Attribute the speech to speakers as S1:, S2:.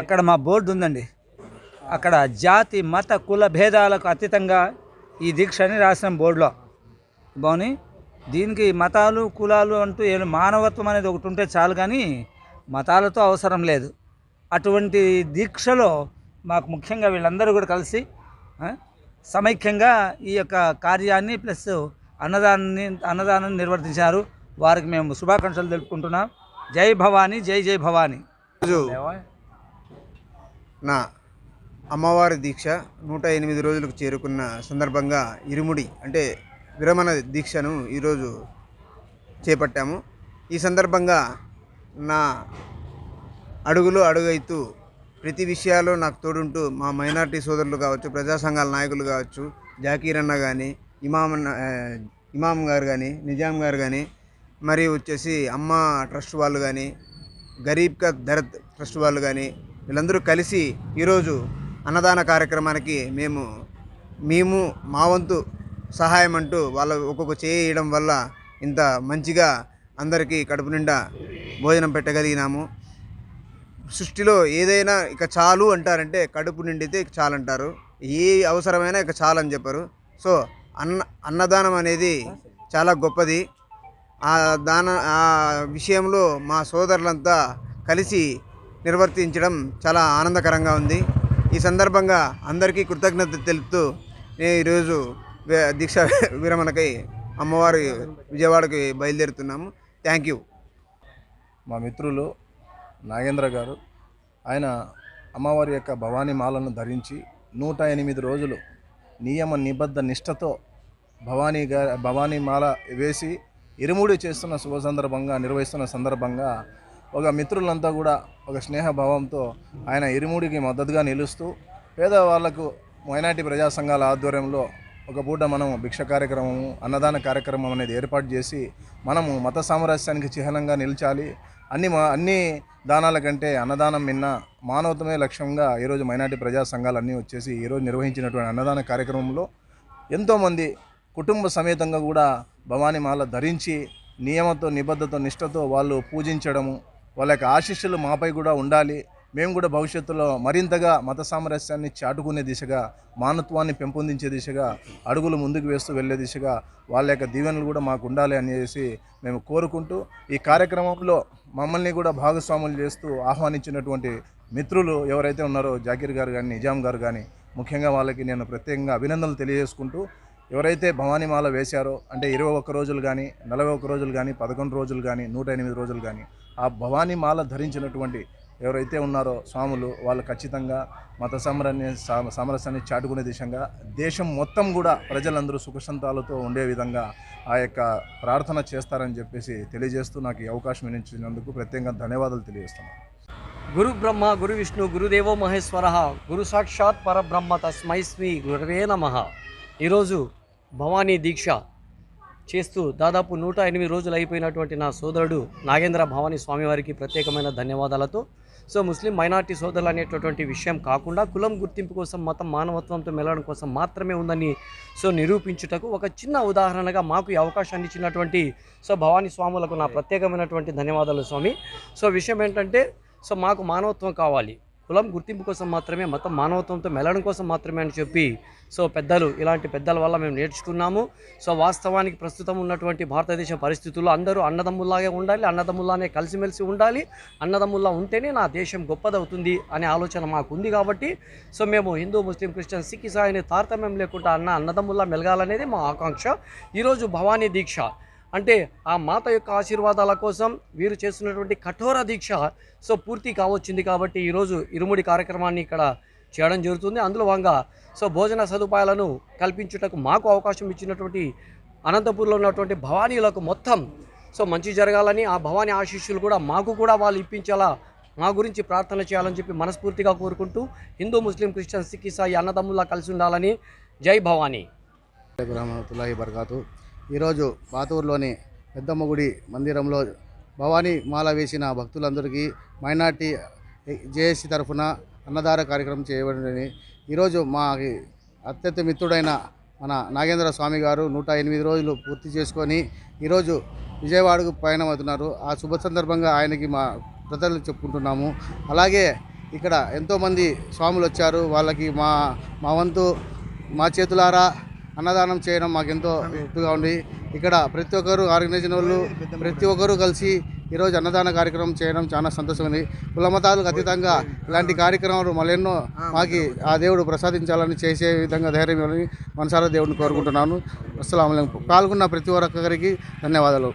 S1: అక్కడ మా బోర్డు ఉందండి అక్కడ జాతి మత కుల భేదాలకు అతీతంగా ఈ దీక్ష అని రాసిన బోర్డులో బాగుని దీనికి మతాలు కులాలు అంటూ ఏమి మానవత్వం అనేది ఒకటి ఉంటే చాలు కానీ మతాలతో అవసరం లేదు అటువంటి దీక్షలో మాకు ముఖ్యంగా వీళ్ళందరూ కూడా కలిసి సమైక్యంగా ఈ యొక్క కార్యాన్ని ప్లస్ అన్నదానాన్ని అన్నదానాన్ని నిర్వర్తించారు వారికి మేము శుభాకాంక్షలు తెలుపుకుంటున్నాం జై భవానీ జై జై భవానీ
S2: నా అమ్మవారి దీక్ష నూట ఎనిమిది రోజులకు చేరుకున్న సందర్భంగా ఇరుముడి అంటే విరమణ దీక్షను ఈరోజు చేపట్టాము ఈ సందర్భంగా నా అడుగులు అడుగైతూ ప్రతి విషయాలు నాకు తోడుంటూ మా మైనార్టీ సోదరులు కావచ్చు ప్రజా సంఘాల నాయకులు కావచ్చు జాకీర్ అన్న కానీ ఇమామన్న అన్న ఇమామ్ గారు కానీ నిజాం గారు కానీ మరియు వచ్చేసి అమ్మ ట్రస్ట్ వాళ్ళు కానీ గరీబ్ కా దరత్ ట్రస్ట్ వాళ్ళు కానీ వీళ్ళందరూ కలిసి ఈరోజు అన్నదాన కార్యక్రమానికి మేము మేము మా వంతు సహాయం అంటూ వాళ్ళ ఒక్కొక్క చేయడం వల్ల ఇంత మంచిగా అందరికీ కడుపు నిండా భోజనం పెట్టగలిగినాము సృష్టిలో ఏదైనా ఇక చాలు అంటారంటే కడుపు నిండితే చాలంటారు ఏ అవసరమైనా ఇక చాలని చెప్పరు సో అన్న అన్నదానం అనేది చాలా గొప్పది ఆ దాన ఆ విషయంలో మా సోదరులంతా కలిసి నిర్వర్తించడం చాలా ఆనందకరంగా ఉంది ఈ సందర్భంగా అందరికీ కృతజ్ఞత తెలుపుతూ నేను ఈరోజు దీక్ష విరమణకై అమ్మవారి విజయవాడకి బయలుదేరుతున్నాము థ్యాంక్ యూ మా మిత్రులు నాగేంద్ర గారు ఆయన అమ్మవారి యొక్క భవానీ మాలను ధరించి నూట ఎనిమిది రోజులు నియమ నిబద్ధ నిష్టతో భవానీ గారి భవానీ మాల వేసి ఇరుముడి చేస్తున్న శుభ సందర్భంగా నిర్వహిస్తున్న సందర్భంగా ఒక మిత్రులంతా కూడా ఒక స్నేహభావంతో ఆయన ఇరుముడికి మద్దతుగా నిలుస్తూ పేదవాళ్లకు మైనార్టీ ప్రజా సంఘాల ఆధ్వర్యంలో ఒక పూట మనం భిక్ష కార్యక్రమము అన్నదాన కార్యక్రమం అనేది ఏర్పాటు చేసి మనము మత సామరస్యానికి చిహ్నంగా నిలిచాలి అన్ని మా అన్ని దానాల కంటే అన్నదానం మిన్న మానవతమే లక్ష్యంగా ఈరోజు మైనార్టీ ప్రజా సంఘాలు అన్నీ వచ్చేసి ఈరోజు నిర్వహించినటువంటి అన్నదాన కార్యక్రమంలో ఎంతోమంది కుటుంబ సమేతంగా కూడా భవానీ మాల ధరించి నియమతో నిబద్ధతో నిష్టతో వాళ్ళు పూజించడము వాళ్ళ యొక్క ఆశీస్సులు మాపై కూడా ఉండాలి మేము కూడా భవిష్యత్తులో మరింతగా మత సామరస్యాన్ని చాటుకునే దిశగా మానత్వాన్ని పెంపొందించే దిశగా అడుగులు ముందుకు వేస్తూ వెళ్ళే దిశగా వాళ్ళ యొక్క దీవెనలు కూడా మాకు ఉండాలి అనేసి మేము కోరుకుంటూ ఈ కార్యక్రమంలో మమ్మల్ని కూడా భాగస్వాములు చేస్తూ ఆహ్వానించినటువంటి మిత్రులు ఎవరైతే ఉన్నారో జాకీర్ గారు కానీ నిజాం గారు కానీ ముఖ్యంగా వాళ్ళకి నేను ప్రత్యేకంగా అభినందనలు తెలియజేసుకుంటూ ఎవరైతే భవానీమాల వేశారో అంటే ఇరవై ఒక్క రోజులు కానీ నలభై ఒక్క రోజులు కానీ పదకొండు రోజులు కానీ నూట ఎనిమిది రోజులు కానీ ఆ భవానీ మాల ధరించినటువంటి ఎవరైతే ఉన్నారో స్వాములు వాళ్ళు ఖచ్చితంగా మత సమరాన్ని సమరసాన్ని చాటుకునే దిశంగా దేశం మొత్తం కూడా ప్రజలందరూ సుఖసంతాలతో ఉండే విధంగా ఆ యొక్క ప్రార్థన చేస్తారని చెప్పేసి తెలియజేస్తూ నాకు ఈ అవకాశం ఇచ్చినందుకు ప్రత్యేకంగా ధన్యవాదాలు తెలియజేస్తున్నాను
S3: గురు బ్రహ్మ గురు విష్ణు గురుదేవో మహేశ్వర గురు సాక్షాత్ పరబ్రహ్మ తస్మై శ్రీ గురవే నమ ఈరోజు భవానీ దీక్ష చేస్తూ దాదాపు నూట ఎనిమిది రోజులు అయిపోయినటువంటి నా సోదరుడు నాగేంద్ర భవానీ స్వామివారికి ప్రత్యేకమైన ధన్యవాదాలతో సో ముస్లిం మైనార్టీ సోదరులు అనేటటువంటి విషయం కాకుండా కులం గుర్తింపు కోసం మతం మానవత్వంతో మెలవడం కోసం మాత్రమే ఉందని సో నిరూపించుటకు ఒక చిన్న ఉదాహరణగా మాకు ఈ అవకాశాన్ని ఇచ్చినటువంటి సో భవానీ స్వాములకు నా ప్రత్యేకమైనటువంటి ధన్యవాదాలు స్వామి సో విషయం ఏంటంటే సో మాకు మానవత్వం కావాలి కులం గుర్తింపు కోసం మాత్రమే మతం మానవత్వంతో మెలడం కోసం మాత్రమే అని చెప్పి సో పెద్దలు ఇలాంటి పెద్దల వల్ల మేము నేర్చుకున్నాము సో వాస్తవానికి ప్రస్తుతం ఉన్నటువంటి భారతదేశ పరిస్థితుల్లో అందరూ అన్నదమ్ముల్లాగే ఉండాలి అన్నదమ్ముల్లానే కలిసిమెలిసి ఉండాలి అన్నదమ్ముల్లా ఉంటేనే నా దేశం గొప్పదవుతుంది అనే ఆలోచన మాకుంది కాబట్టి సో మేము హిందూ ముస్లిం క్రిస్టియన్ సిక్ ఇసాయి తారతమ్యం లేకుండా అన్న అన్నదమ్ముల్లా మెలగాలనేది మా ఆకాంక్ష ఈరోజు భవానీ దీక్ష అంటే ఆ మాత యొక్క ఆశీర్వాదాల కోసం వీరు చేస్తున్నటువంటి కఠోర దీక్ష సో పూర్తి కావచ్చింది కాబట్టి ఈరోజు ఇరుముడి కార్యక్రమాన్ని ఇక్కడ చేయడం జరుగుతుంది అందులో భాగంగా సో భోజన సదుపాయాలను కల్పించుటకు మాకు అవకాశం ఇచ్చినటువంటి అనంతపూర్లో ఉన్నటువంటి భవానీలకు మొత్తం సో మంచి జరగాలని ఆ భవానీ ఆశీస్సులు కూడా మాకు కూడా వాళ్ళు ఇప్పించేలా మా గురించి ప్రార్థన చేయాలని చెప్పి మనస్ఫూర్తిగా కోరుకుంటూ హిందూ ముస్లిం క్రిస్టియన్ సిక్ ఇసాయి అన్నదమ్ములా కలిసి ఉండాలని జై భవానీ
S2: వరహతుల్లాహి ఈరోజు పాతూరులోని పెద్దమ్మ గుడి మందిరంలో భవానీ మాల వేసిన భక్తులందరికీ మైనార్టీ జేఏసీ తరఫున అన్నదార కార్యక్రమం చేయబడిందని ఈరోజు మా అత్యంత మిత్రుడైన మన నాగేంద్ర స్వామి గారు నూట ఎనిమిది రోజులు పూర్తి చేసుకొని ఈరోజు విజయవాడకు పయనం అవుతున్నారు ఆ శుభ సందర్భంగా ఆయనకి మా కృతజ్ఞతలు చెప్పుకుంటున్నాము అలాగే ఇక్కడ ఎంతోమంది స్వాములు వచ్చారు వాళ్ళకి మా మా వంతు మా చేతులారా అన్నదానం చేయడం మాకెంతో ఇదిగా ఉంది ఇక్కడ ప్రతి ఒక్కరు ఆర్గనైజేషన్ వాళ్ళు ప్రతి ఒక్కరు కలిసి ఈరోజు అన్నదాన కార్యక్రమం చేయడం చాలా సంతోషమైంది కులమతాలకు అతీతంగా ఇలాంటి కార్యక్రమాలు మళ్ళెన్నో మాకి ఆ దేవుడు ప్రసాదించాలని చేసే విధంగా ధైర్యం ఇవ్వాలని మనసారా దేవుడిని కోరుకుంటున్నాను అస్సలం పాల్గొన్న ప్రతి ఒక్కరికి ధన్యవాదాలు